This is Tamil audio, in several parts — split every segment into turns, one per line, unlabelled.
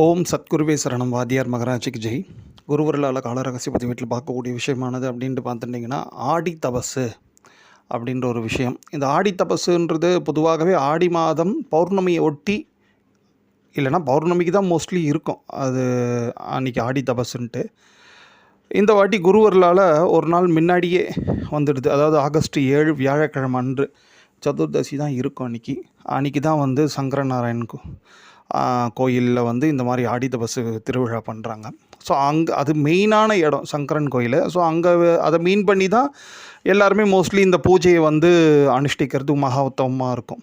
ஓம் சத்குருவே சரணம். வாத்தியார் மகராஜிக்கு ஜெய். குருவர்களால் காலரகசிய பதிவேட்டில் பார்க்கக்கூடிய விஷயமானது அப்படின்ட்டு பார்த்துட்டிங்கன்னா ஆடி தபசு அப்படின்ற ஒரு விஷயம். இந்த ஆடி தபசுன்றது பொதுவாகவே ஆடி மாதம் பௌர்ணமியை ஒட்டி இல்லைன்னா பௌர்ணமிக்கு தான் மோஸ்ட்லி இருக்கும். அது அன்றைக்கி ஆடி தபசுன்ட்டு. இந்த வாட்டி குருவர்களால் ஒரு நாள் முன்னாடியே வந்துடுது. அதாவது ஆகஸ்ட் ஏழு வியாழக்கிழமை அன்று சதுர்தசி தான் இருக்கும் அன்றைக்கி அன்றைக்கி தான் வந்து சங்கரநாராயணுக்கும் கோயிலில் வந்து இந்த மாதிரி ஆடி தபசு திருவிழா பண்ணுறாங்க ஸோ அங்கே அது மெயினான இடம் சங்கரன் கோயில். ஸோ அங்கே அதை மீன் பண்ணி தான் எல்லாருமே மோஸ்ட்லி இந்த பூஜையை வந்து அனுஷ்டிக்கிறது மகாத்தவமாக இருக்கும்.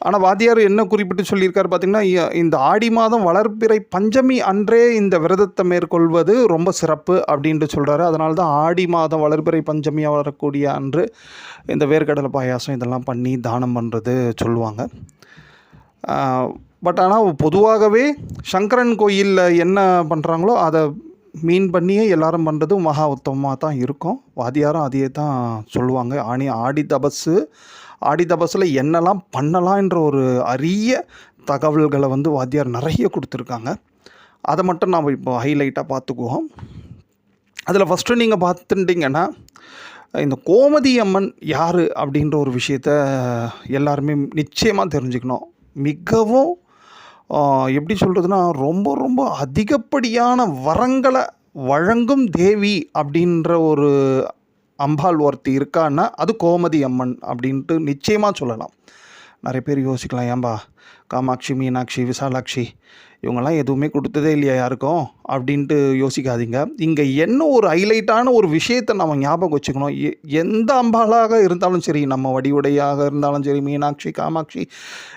ஆனால் வாத்தியார் என்ன குறிப்பிட்டு சொல்லியிருக்காரு பார்த்தீங்கன்னா இ- இந்த ஆடி மாதம் வளர்பிறை பஞ்சமி அன்றே இந்த விரதத்தை மேற்கொள்வது ரொம்ப சிறப்பு அப்படின்ட்டு சொல்கிறாரு அதனால தான் ஆடி மாதம் வளர்பிறை பஞ்சமியாக வரக்கூடிய அன்று இந்த வேர்க்கடலை பாயாசம் இதெல்லாம் பண்ணி தானம் பண்ணுறது சொல்லுவாங்க. பட் ஆனால் பொதுவாகவே சங்கரன் கோயிலில் என்ன பண்ணுறாங்களோ அதை மீன் பண்ணியே எல்லாரும் பண்ணுறது மகா உத்தமமாக தான் இருக்கும். வாதியாரும் அதையே தான் சொல்லுவாங்க. ஆணி ஆடி தபஸு ஆடி தபஸில் என்னெல்லாம் பண்ணலான்ற ஒரு அரிய தகவல்களை வந்து வாத்தியார் நிறைய கொடுத்துருக்காங்க. அதை மட்டும் நாம் இப்போ ஹைலைட்டாக பார்த்துக்குவோம். அதில் ஃபஸ்ட்டு நீங்கள் பார்த்துட்டிங்கன்னா இந்த கோமதி அம்மன் யார் அப்படின்ற ஒரு விஷயத்த எல்லாருமே நிச்சயமாக தெரிஞ்சுக்கணும். மிகவும் எப்படி சொல்கிறதுனா ரொம்ப ரொம்ப அதிகப்படியான வரங்களை வழங்கும் தேவி அப்படின்ற ஒரு அம்பாள் ஒருத்தி இருக்கான்னா அது கோமதி அம்மன் அப்படின்ட்டு நிச்சயமாக சொல்லலாம். நிறைய பேர் யோசிக்கலாம் ஏன்பா காமாட்சி மீனாட்சி விசாலாட்சி இவங்கெல்லாம் எதுவுமே கொடுத்ததே இல்லையா யாருக்கும்? அப்படின்ட்டு யோசிக்காதீங்க. இங்கே என்ன ஒரு ஹைலைட்டான ஒரு விஷயத்தை நம்ம ஞாபகம் வச்சுக்கணும். எ- எந்த அம்பாளாக இருந்தாலும் சரி நம்ம வடிவுடையாக இருந்தாலும் சரி மீனாட்சி காமாட்சி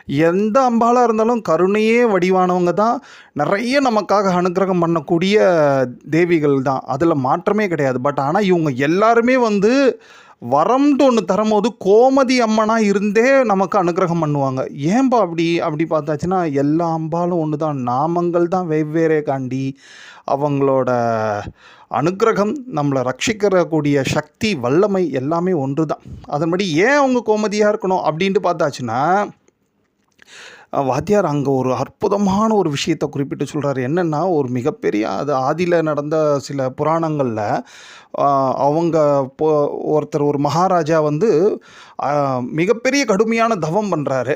எந்த அம்பாளாக இருந்தாலும் கருணையே வடிவானவங்க தான். நிறைய நமக்காக அனுக்கிரகம் பண்ணக்கூடிய தேவிகள் தான். அதில் மாற்றமே கிடையாது. பட் ஆனால் இவங்க எல்லாருமே வந்து வரம்ட்டு ஒன்று தரும்போது கோமதி அம்மனாக இருந்தே நமக்கு அனுக்கிரகம் பண்ணுவாங்க. ஏன்பா அப்படி அப்படி பார்த்தாச்சுன்னா எல்லா அம்பாலும் ஒன்று தான் நாமங்கள் தான் வெவ்வேறே காண்டி அவங்களோட அனுக்கிரகம் நம்மளை ரட்சிக்கிறக்கூடிய சக்தி வல்லமை எல்லாமே ஒன்று தான் அதன்படி ஏன் அவங்க கோமதியாக இருக்கணும் அப்படின்ட்டு பார்த்தாச்சுன்னா வாத்தியார் அங்கே ஒரு அற்புதமான ஒரு விஷயத்தை குறிப்பிட்டு சொல்கிறாரு என்னென்னா ஒரு மிகப்பெரிய அது ஆதியில் நடந்த சில புராணங்களில் அவங்க இப்போ ஒருத்தர் ஒரு மகாராஜா வந்து மிகப்பெரிய கடுமையான தவம் பண்ணுறாரு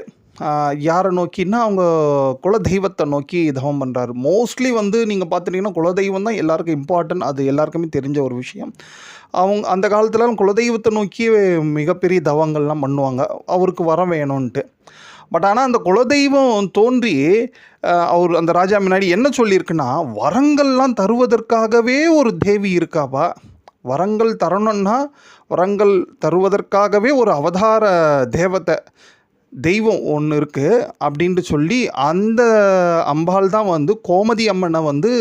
யாரை நோக்கின்னா அவங்க குலதெய்வத்தை நோக்கி தவம் பண்ணுறாரு மோஸ்ட்லி வந்து நீங்கள் பார்த்துட்டிங்கன்னா குலதெய்வம் தான் எல்லாருக்கும் இம்பார்ட்டன்ட் அது எல்லாருக்குமே தெரிஞ்ச ஒரு விஷயம். அவங்க அந்த காலத்தில் குலதெய்வத்தை நோக்கி மிகப்பெரிய தவங்கள்லாம் பண்ணுவாங்க. அவருக்கு வர வேணும்ன்ட்டு. பட் ஆனால் அந்த குலதெய்வம் தோன்றி அவர் அந்த ராஜா முன்னாடி என்ன சொல்லியிருக்குன்னா வரங்கள்லாம் தருவதற்காகவே ஒரு தேவி இருக்காப்பா வரங்கள் தரணும்னா வரங்கள் தருவதற்காகவே ஒரு அவதார தேவதை தெய்வம் ஒன்று இருக்குது அப்படின்ட்டு சொல்லி அந்த அம்பாள் தான் வந்து கோமதி அம்மனை வந்து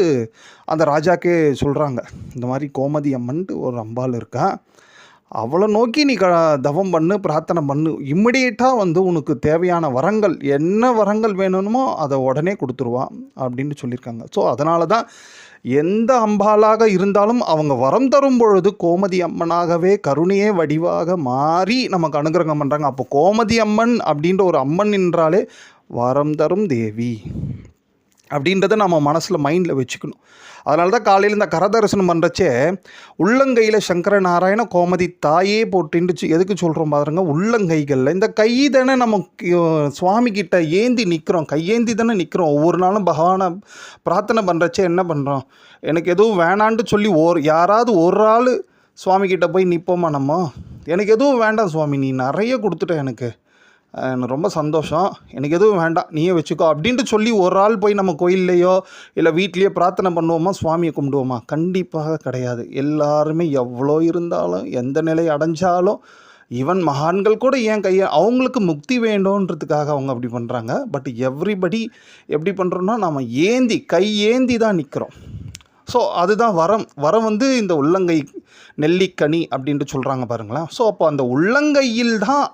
அந்த ராஜாக்கே சொல்கிறாங்க இந்த மாதிரி கோமதி அம்மன்ட்டு ஒரு அம்பாள் இருக்கா? அவளை நோக்கி நீ க தவம் பண்ணு பிரார்த்தனை பண்ணு. இம்மிடியேட்டாக வந்து உனக்கு தேவையான வரங்கள் என்ன வரங்கள் வேணுமோ அதை உடனே கொடுத்துருவா அப்படின்னு சொல்லியிருக்காங்க. ஸோ அதனால தான் எந்த அம்பாளாக இருந்தாலும் அவங்க வரம் தரும் பொழுது கோமதி அம்மனாகவே கருணையே வடிவாக மாறி நமக்கு அனுகிரகம் பண்ணுறாங்க அப்போ கோமதி அம்மன் அப்படின்ற ஒரு அம்மன் என்றாலே வரம் தரும் தேவி. அப்படின்றத நம்ம மனசில் மைண்டில் வச்சுக்கணும். அதனால தான் காலையில் இந்த கரதரிசனம் பண்ணுறச்சே உள்ளங்கையில் சங்கர நாராயண கோமதி தாயே போட்டுச்சு எதுக்கு சொல்கிறோம் பாருங்க உள்ளங்கைகளில். இந்த கை தானே நம்ம சுவாமிக்கிட்ட ஏந்தி நிற்கிறோம் கையேந்தி தானே நிற்கிறோம் ஒவ்வொரு நாளும் பகவானை பிரார்த்தனை பண்ணுறச்சே என்ன பண்ணுறோம் எனக்கு எதுவும் வேணான்ட்டு சொல்லி ஒரு யாராவது ஒரு ஆள் சுவாமிக்கிட்ட போய் நிற்போமா நம்ம? எனக்கு எதுவும் வேண்டாம் சுவாமி. நீ நிறைய கொடுத்துட்ட எனக்கு. எனக்கு ரொம்ப சந்தோஷம். எனக்கு எதுவும் வேண்டாம். நீயே வச்சுக்கோ. அப்படின்ட்டு சொல்லி ஒரு ஆள் போய் நம்ம கோயில்லையோ இல்லை வீட்லேயோ பிரார்த்தனை பண்ணுவோமா சுவாமியை கும்பிடுவோமா? கண்டிப்பாக கிடையாது. எல்லாருமே எவ்வளோ இருந்தாலும் எந்த நிலை அடைஞ்சாலும் ஈவன் மகான்கள் கூட ஏன் கையை அவங்களுக்கு முக்தி வேண்டும்ன்றதுக்காக அவங்க அப்படி பண்ணுறாங்க பட் எவ்ரிபடி எப்படி பண்ணுறோன்னா நம்ம ஏந்தி கை ஏந்தி தான் நிற்கிறோம் ஸோ அதுதான் வரம். வரம் வந்து இந்த உள்ளங்கை நெல்லிக்கனி அப்படின்ட்டு சொல்கிறாங்க பாருங்களேன். ஸோ அப்போ அந்த உள்ளங்கையில் தான்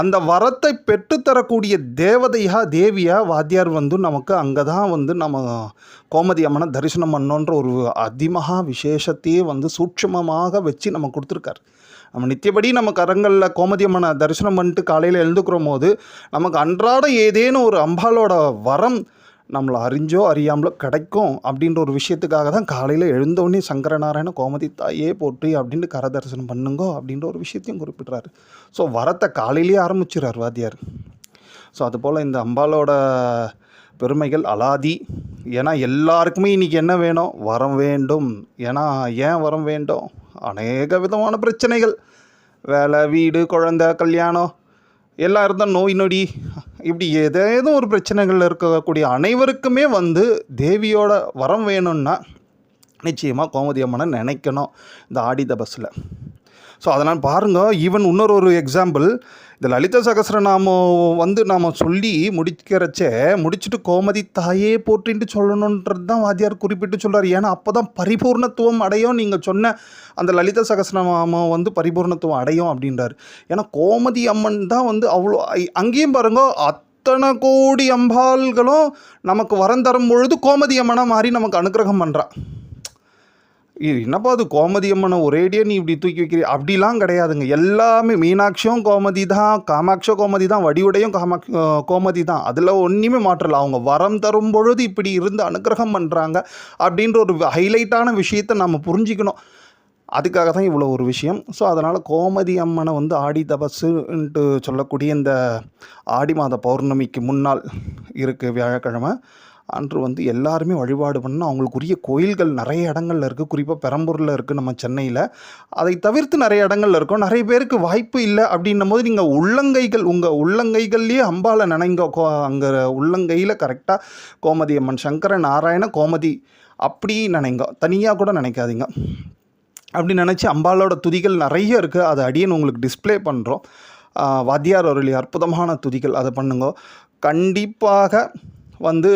அந்த வரத்தை பெற்றுத்தரக்கூடிய தேவதையா தேவியாக வாத்தியார் வந்து நமக்கு அங்கே தான் வந்து நம்ம கோமதி அம்மனை தரிசனம் பண்ணோன்ற ஒரு அதிமகா விசேஷத்தையே வந்து சூட்சமமாக வச்சு நம்ம கொடுத்துருக்காரு. நம்ம நித்தியபடி நம்ம கரங்களில் கோமதி அம்மனை தரிசனம் பண்ணிட்டு காலையில் எழுந்துக்கிறோம் போது நமக்கு அன்றாடம் ஏதேனும் ஒரு அம்பாலோட வரம் நம்மளை அறிஞ்சோ அறியாமலோ கிடைக்கும் அப்படின்ற ஒரு விஷயத்துக்காக தான் காலையில் எழுந்தோடனே சங்கரநாராயண கோமதி தாயே போற்றி அப்படின்ட்டு கர தரிசனம் பண்ணுங்கோ அப்படின்ற ஒரு விஷயத்தையும் குறிப்பிட்றாரு. ஸோ வரத்தை காலையிலேயே ஆரம்பிச்சிடுறார் வாத்தியார். ஸோ அதுபோல் இந்த அம்பாலோட பெருமைகள் அலாதி. ஏன்னா எல்லாருக்குமே இன்றைக்கி என்ன வேணும்? வரம் வேண்டும். ஏன்னா ஏன் வரம் வேண்டும்? அநேக விதமான பிரச்சனைகள். வேலை வீடு குழந்தை கல்யாணம். எல்லாம் இருந்தால் நோய் நொடி. இப்படி ஏதேதும் ஒரு பிரச்சனைகள் இருக்கக்கூடிய அனைவருக்குமே வந்து தேவியோட வரம் வேணும்னா நிச்சயமாக கோமதி அம்மனை நினைக்கணும் இந்த ஆடி தபஸில் ஸோ அதனால் பாருங்கள் ஈவன் இன்னொரு ஒரு எக்ஸாம்பிள் இந்த லலித சகசரநாமம் வந்து நாம் சொல்லி முடிக்கிறச்சே முடிச்சுட்டு கோமதி தாயே போற்றின்ட்டு சொல்லணுன்றது தான் வாத்தியார் குறிப்பிட்டு சொல்கிறார் ஏன்னா அப்போ தான் பரிபூர்ணத்துவம் அடையும். நீங்கள் சொன்ன அந்த லலித சகசரநாமம் வந்து பரிபூர்ணத்துவம் அடையும் அப்படின்றார். ஏன்னா கோமதி அம்மன் தான் வந்து அவ்வளோ ஐ- அங்கேயும் பாருங்க அத்தனை கோடி அம்பாள்களும் நமக்கு வரம் தரும் பொழுது கோமதி அம்மனாக மாறி நமக்கு அனுக்கிரகம் பண்ணுறா என்னப்பா அது கோமதி அம்மனை ஒரேடியே நீ இப்படி தூக்கி வைக்கிறீ? அப்படிலாம் கிடையாதுங்க. எல்லாமே மீனாட்சியும் கோமதி தான் காமாட்சியும் கோமதி தான் வடிவுடையும் காமாட்சி கோமதி தான். அதில் ஒன்றுமே மாற்றல. அவங்க வரம் தரும் பொழுது இப்படி இருந்து அனுக்கிரகம் பண்ணுறாங்க அப்படின்ற ஒரு ஹைலைட்டான விஷயத்தை நம்ம புரிஞ்சிக்கணும். அதுக்காக தான் இவ்வளோ ஒரு விஷயம். ஸோ அதனால் கோமதி அம்மனை வந்து ஆடி தபஸுன்ட்டு சொல்லக்கூடிய இந்த ஆடி மாத பௌர்ணமிக்கு முன்னால் இருக்குது வியாழக்கிழமை. அன்று வந்து எல்லாருமே வழிபாடு பண்ண அவங்களுக்குரிய கோயில்கள் நிறைய இடங்களில் இருக்குது குறிப்பாக பெரம்பூரில் இருக்குது நம்ம சென்னையில். அதை தவிர்த்து நிறைய இடங்கள்ல இருக்கும். நிறைய பேருக்கு வாய்ப்பு இல்லை அப்படின்னும் போது நீங்கள் உள்ளங்கைகள் உங்கள் உள்ளங்கைகள்லேயே அம்பால நினைங்க. கோ அங்கே உள்ளங்கையில் கரெக்டாக கோமதி அம்மன் சங்கர நாராயண கோமதி அப்படி நினைங்க. தனியாக கூட நினைக்காதீங்க. அப்படி நினச்சி அம்பாலோட துதிகள் நிறைய இருக்குது அதை அடியன் உங்களுக்கு டிஸ்ப்ளே பண்ணுறோம் வாத்தியார் அருளி அற்புதமான துதிகள் அதை பண்ணுங்க. கண்டிப்பாக வந்து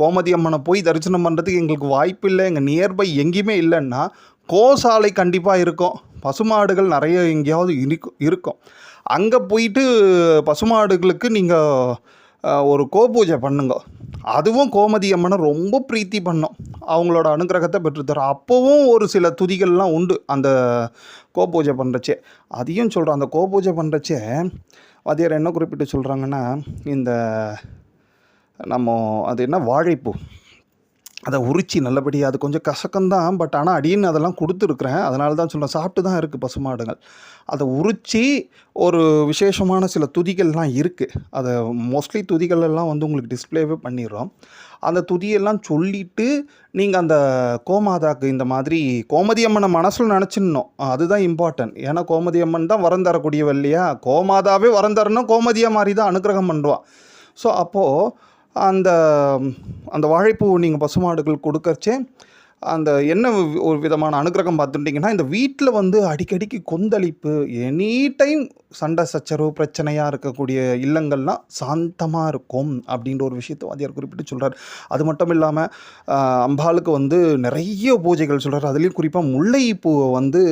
கோமதி அம்மனை போய் தரிசனம் பண்ணுறதுக்கு எங்களுக்கு வாய்ப்பு இல்லை. எங்கள் நியர்பை எங்கேயுமே இல்லைன்னா கோசாலை கண்டிப்பாக இருக்கும். பசுமாடுகள் நிறைய எங்கேயாவது இருக்கும் இருக்கும். அங்கே போயிட்டு பசுமாடுகளுக்கு நீங்கள் ஒரு கோபூஜை பண்ணுங்க. அதுவும் கோமதி அம்மனை ரொம்ப பிரீத்தி பண்ணும். அவங்களோட அனுக்கிரகத்தை பெற்றுத்தரும். அப்போவும் ஒரு சில துதிகள்லாம் உண்டு அந்த கோபூஜை பண்ணுறச்சே அதையும் சொல்கிறேன் அந்த கோபூஜை பண்ணுறச்சே வாத்தியார் என்ன குறிப்பிட்டு சொல்கிறாங்கன்னா இந்த நம்ம அது என்ன வாழைப்பூ. அதை உரிச்சி நல்லபடியாக அது கொஞ்சம் கசக்கம்தான் பட் ஆனால் அடின்னு அதெல்லாம் கொடுத்துருக்குறேன். அதனால தான் சொல்கிறேன் சாப்பிட்டு தான் இருக்குது பசுமாடுங்கள் அதை உரிச்சி ஒரு விசேஷமான சில துதிகள்லாம் இருக்குது அதை மோஸ்ட்லி துதிகள் எல்லாம் வந்து உங்களுக்கு டிஸ்ப்ளேவே பண்ணிடுறோம். அந்த துதியெல்லாம் சொல்லிவிட்டு நீங்கள் அந்த கோமாதாக்கு இந்த மாதிரி கோமதி அம்மனை மனசில் நினச்சிடணும். அதுதான் இம்பார்ட்டன்ட் ஏன்னா கோமதி அம்மன் தான் வரம் தரக்கூடியவ இல்லையா? கோமாதாவே வரம் தரணும் கோமதியாக மாதிரி தான் அனுக்கிரகம் பண்ணுவான் ஸோ அப்போது அந்த அந்த வாழைப்பூ நீங்கள் பசுமாடுகள் கொடுக்கறச்சே அந்த என்ன ஒரு விதமான அனுக்கிரகம் பார்த்துட்டிங்கன்னா இந்த வீட்டில் வந்து அடிக்கடிக்கு கொந்தளிப்பு எனி டைம் சண்டை சச்சரவு பிரச்சனையாக இருக்கக்கூடிய இல்லங்கள்லாம் சாந்தமாக இருக்கும் அப்படின்ற ஒரு விஷயத்தை வாத்தியார் குறிப்பிட்டு சொல்கிறார் அது மட்டும் இல்லாமல் அம்பாளுக்கு வந்து நிறைய பூஜைகள் சொல்கிறார் அதுலேயும் குறிப்பாக முல்லைப்பூவை வந்து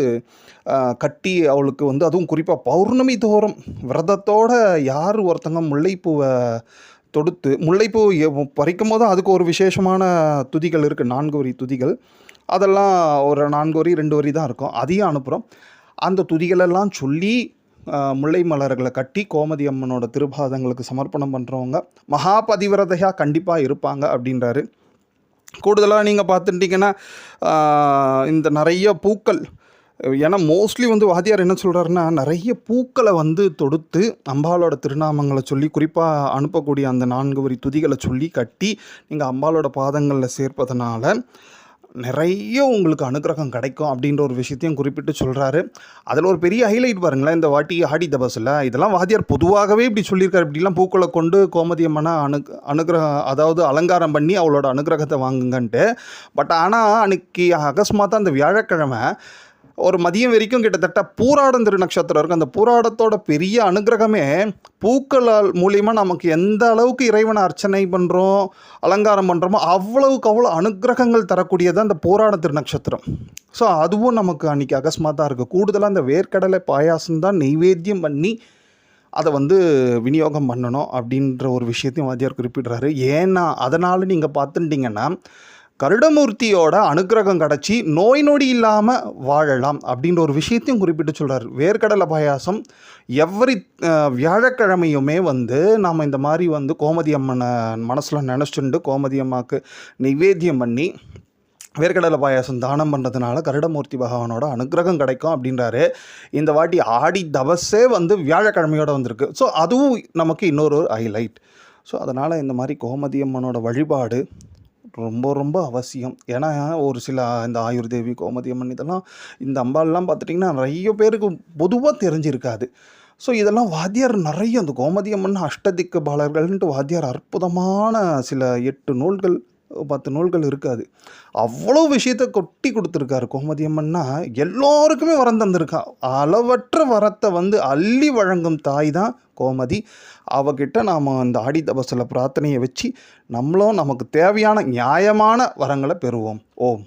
கட்டி அவளுக்கு வந்து அதுவும் குறிப்பாக பௌர்ணமி தோறும் விரதத்தோட யார் ஒருத்தங்க முல்லைப்பூவை தொடுத்து முல்லைப்பூ பறிக்கும் போது அதுக்கு ஒரு விசேஷமான துதிகள் இருக்குது நான்கு வரி துதிகள். அதெல்லாம் ஒரு நான்கு வரி ரெண்டு வரி தான் இருக்கும். அதையும் அனுப்புகிறோம் அந்த துதிகளெல்லாம் சொல்லி முல்லை மலர்களை கட்டி கோமதி அம்மனோட திருபாதங்களுக்கு சமர்ப்பணம் பண்ணுறவங்க மகாபதிவிரதையாக கண்டிப்பாக இருப்பாங்க அப்படின்றாரு. கூடுதலாக நீங்கள் பார்த்துட்டிங்கன்னா இந்த நிறைய பூக்கள் ஏன்னா மோஸ்ட்லி வந்து வாத்தியார் என்ன சொல்கிறாருன்னா நிறைய பூக்களை வந்து தொடுத்து அம்பாலோட திருநாமங்களை சொல்லி குறிப்பாக அனுப்பக்கூடிய அந்த நான்கு வரி துதிகளை சொல்லி கட்டி நீங்கள் அம்பாலோட பாதங்களில் சேர்ப்பதனால நிறைய உங்களுக்கு அனுக்கிரகம் கிடைக்கும் அப்படின்ற ஒரு விஷயத்தையும் குறிப்பிட்டு சொல்கிறாரு அதில் ஒரு பெரிய ஹைலைட் பாருங்களேன் இந்த வாட்டி ஆடி தபஸில் இதெல்லாம் வாத்தியார் பொதுவாகவே இப்படி சொல்லியிருக்காரு. இப்படிலாம் பூக்களை கொண்டு கோமதியம்மனை அனு அனுகிரகம் அதாவது அலங்காரம் பண்ணி அவளோட அனுகிரகத்தை வாங்குங்கன்ட்டு. பட் ஆனால் அன்னைக்கு அகஸ்மாத்தாக அந்த வியாழக்கிழமை ஒரு மதியம் வரைக்கும் கிட்டத்தட்ட பூராடம் திருநக்ஷத்திரம் இருக்கும் அந்த பூராடத்தோட பெரிய அனுகிரகமே பூக்களால் மூலியமாக நமக்கு எந்த அளவுக்கு இறைவனை அர்ச்சனை பண்ணுறோம் அலங்காரம் பண்ணுறோமோ அவ்வளவுக்கு அவ்வளோ அனுகிரகங்கள் தரக்கூடியது அந்த பூராட திருநக்ஷத்திரம். ஸோ அதுவும் நமக்கு அன்றைக்கி அகஸ்மாத்தாக இருக்குது கூடுதலாக அந்த வேர்க்கடலை பாயாசம் தான் நெய்வேத்தியம் பண்ணி அதை வந்து விநியோகம் பண்ணணும் அப்படின்ற ஒரு விஷயத்தையும் வாத்தியார் குறிப்பிடுறாரு. ஏன்னா அதனால் நீங்கள் பார்த்துட்டிங்கன்னா கருடமூர்த்தியோட அனுக்கிரகம் கிடச்சி நோய் நொடி இல்லாமல் வாழலாம் அப்படின்ற ஒரு விஷயத்தையும் குறிப்பிட்டு சொல்கிறார் வேர்க்கடலை பாயாசம் எவ்ரி வியாழக்கிழமையுமே வந்து நாம் இந்த மாதிரி வந்து கோமதி அம்மனை மனசில் நினச்சிட்டு கோமதி அம்மாவுக்கு நிவேத்தியம் பண்ணி வேர்க்கடலை பாயாசம் தானம் பண்ணுறதுனால கருடமூர்த்தி பகவானோட அனுக்கிரகம் கிடைக்கும் அப்படின்றாரு. இந்த வாட்டி ஆடி தபஸே வந்து வியாழக்கிழமையோடு வந்திருக்கு. ஸோ அதுவும் நமக்கு இன்னொரு ஹைலைட் ஸோ அதனால் இந்த மாதிரி கோமதி அம்மனோட வழிபாடு ரொம்ப ரொம்ப அவசியம். ஏன்னா ஒரு சில இந்த ஆயுர்தேவி கோமதி அம்மன் இதெல்லாம் இந்த அம்பாலெலாம் பார்த்துட்டிங்கன்னா நிறைய பேருக்கு பொதுவாக தெரிஞ்சிருக்காது. ஸோ இதெல்லாம் வாத்தியார் நிறைய அந்த கோமதி அம்மன் அஷ்டதிக்கு பாலர்கள்ன்ட்டு வாத்தியார் அற்புதமான சில எட்டு நூல்கள் பத்து நூல்கள் இருக்காது. அவ்வளோ விஷயத்த கொட்டி கொடுத்துருக்காரு கோமதி அம்மன்னா எல்லோருக்குமே வரம் தந்திருக்கா. அளவற்ற வரத்தை வந்து அள்ளி வழங்கும் தாய் தான் கோமதி. அவகிட்ட நாம் அந்த ஆடி தபசில் பிரார்த்தனையை வச்சு நம்மளும் நமக்கு தேவையான நியாயமான வரங்களை பெறுவோம். ஓம்.